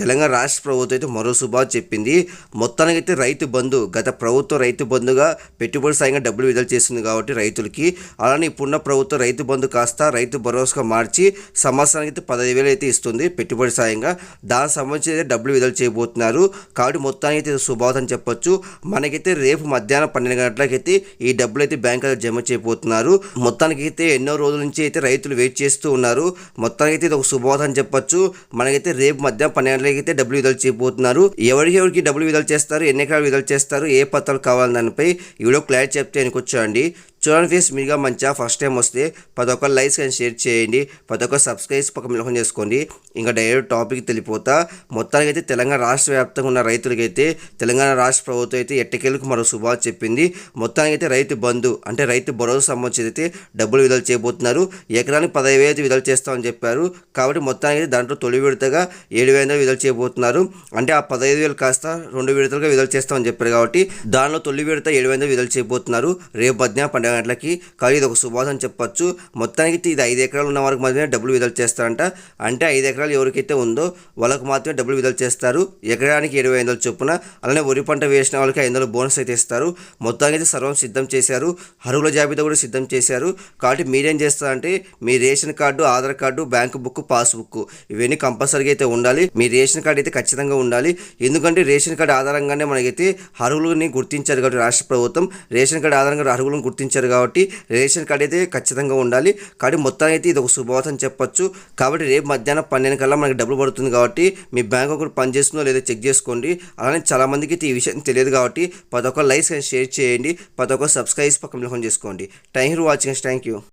తెలంగాణ రాష్ట్ర ప్రభుత్వం అయితే మరో శుభాలు చెప్పింది. మొత్తానికైతే రైతు బంధు గత ప్రభుత్వం రైతు బంధుగా పెట్టుబడి సాయంగా డబ్బులు విడుదల చేసింది కాబట్టి రైతులకి. అలానే ఇప్పుడున్న ప్రభుత్వం రైతు బంధు కాస్త రైతు భరోసాగా మార్చి సంవత్సరానికి అయితే పదహైదు వేలు అయితే ఇస్తుంది పెట్టుబడి సాయంగా. దానికి సంబంధించి అయితే డబ్బులు విడుదల చేయబోతున్నారు. కాబట్టి మొత్తానికి అయితే శుభావతం అని చెప్పొచ్చు. మనకైతే రేపు మధ్యాహ్నం పన్నెండు గంటలకైతే ఈ డబ్బులు అయితే బ్యాంకులో జమ చేయబోతున్నారు. మొత్తానికి అయితే ఎన్నో రోజుల నుంచి అయితే రైతులు వెయిట్ చేస్తూ ఉన్నారు. మొత్తానికి అయితే ఇది ఒక శుభవార్త అని చెప్పొచ్చు. మనకైతే రేపు మధ్యాహ్నం పన్నెండు అయితే డబ్బులు విడుదల చేయబోతున్నారు ఎవరికెవరికి ఎవరికి డబ్బులు విడుదల చేస్తారు ఎన్ని ఎకరాలు విడుదల చేస్తారు ఏ పత్రాలు కావాలని దానిపై ఈ వీడియో క్లారిటీ చెప్తే అనుకొచ్చాండి చూడండి ఫేస్ మీగా మంచిగా ఫస్ట్ టైం వస్తే పదొక లైక్స్ కానీ షేర్ చేయండి. పదొక సబ్స్క్రైబ్స్ పక్క మిలకం చేసుకోండి. ఇంకా డైరెక్ట్ టాపిక్ తెలిపోతా. మొత్తానికి అయితే తెలంగాణ రాష్ట్ర వ్యాప్తంగా ఉన్న రైతులకైతే తెలంగాణ రాష్ట్ర ప్రభుత్వం అయితే ఎట్టకేలకు మరో శుభాలు చెప్పింది. మొత్తానికి అయితే రైతు బంధు అంటే రైతు భరోసా సంబంధించి అయితే డబ్బులు విడుదల చేయబోతున్నారు. ఎకరానికి పదహైదు వేలు విడుదల చేస్తామని చెప్పారు. కాబట్టి మొత్తానికి అయితే దాంట్లో తొలి విడతగా ఏడు వేల విడుదల చేయబోతున్నారు. అంటే ఆ పదహైదు వేలు కాస్త రెండు విడతలుగా విడుదల చేస్తామని చెప్పారు కాబట్టి దానిలో తొలి విడత ఏడు వేల విడుదల చేయబోతున్నారు. రేపు మధ్యాహ్నం పండుగ గంటలకి కానీ ఇది ఒక శుభాసం అని చెప్పొచ్చు. మొత్తానికి ఇది ఐదు ఎకరాలు ఉన్న వారికి మాత్రమే డబ్బులు విడుదల చేస్తారంట. అంటే ఐదు ఎకరాలు ఎవరికైతే ఉందో వాళ్ళకు మాత్రమే డబ్బులు విడుదల చేస్తారు. ఎకరానికి ఇరవై ఐదు వందల చొప్పున అలానే వరి పంట వేసిన వాళ్ళకి ఐదు వందలు బోనస్ అయితే ఇస్తారు. మొత్తానికి అయితే సర్వం సిద్ధం చేశారు. అర్హుల జాబితా కూడా సిద్ధం చేశారు. కాబట్టి మీరేం చేస్తారంటే మీ ration card Aadhaar card bank book passbook ఇవన్నీ కంపల్సరీగా అయితే ఉండాలి. మీ రేషన్ కార్డు అయితే ఖచ్చితంగా ఉండాలి. ఎందుకంటే రేషన్ కార్డు ఆధారంగానే మనకైతే అర్హులని గుర్తించారు కాబట్టి రాష్ట్ర ప్రభుత్వం. రేషన్ కార్డు ఆధారంగా అర్హులను గుర్తించారు కాబట్టి రేషన్ కార్డ్ అయితే ఖచ్చితంగా ఉండాలి. కాబట్టి మొత్తానికి అయితే ఇది ఒక శుభవార్త అని చెప్పొచ్చు. కాబట్టి రేపు మధ్యాహ్నం పన్నెండు కల్లా మనకి డబ్బులు పడుతుంది కాబట్టి మీ బ్యాంక్ ఒకటి పనిచేస్తుందో లేదో చెక్ చేసుకోండి. అలానే చాలా మందికి అయితే ఈ విషయం తెలియదు కాబట్టి ప్రతి ఒక్క లైక్స్ షేర్ చేయండి ప్రతి ఒక్క సబ్స్క్రైబ్స్ పక్కన చేసుకోండి. Thank you watching thank you.